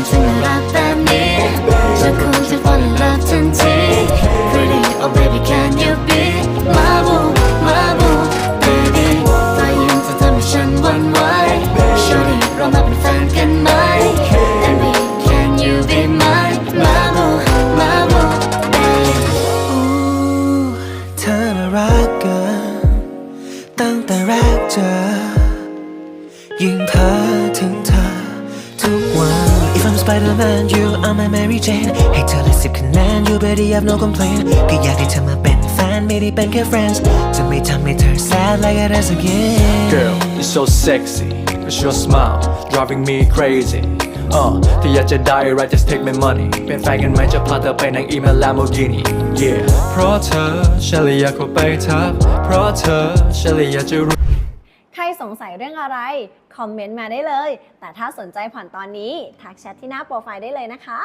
เป็นถึงรักแบบนี้จะคงจะ fall in love ทันที Pretty oh baby can you be my boo my boo baby ฝ่ายยังจะทำให้ฉันหวั่นไหว Shorty เรามาเป็นแฟนกันไหม Baby can you be my my boo my boo baby เธอน่ารักเกินตั้งแต่แรกเจอ ยิ่งเพ้อถึงเธอ ทุกวัน If I'm Spider-Man you are my Mary Jane ให้เธอเลยสิบคะแนน You better have no complaint ก็อยากให้เธอมาเป็นแฟนไม่ได้เป็นแค่ friends จะไม่ทำให้เธอ sad like it is again Girl, you're so sexy. It's your smile driving me crazy. เออที่อยากจะได้ right just take my money เป็นแฟนกันไหมจะพาเธอไปนั่งอีเมล Lamborghini yeah เพราะเธอฉันเลยอยากเข้าไปทักเพราะเธอฉันเลยอยากจะรู้ สงสัยเรื่องอะไร คอมเมนต์มาได้เลย แต่ถ้าสนใจผ่อนตอนนี้ ทักแชทที่หน้าโปรไฟล์ได้เลยนะคะ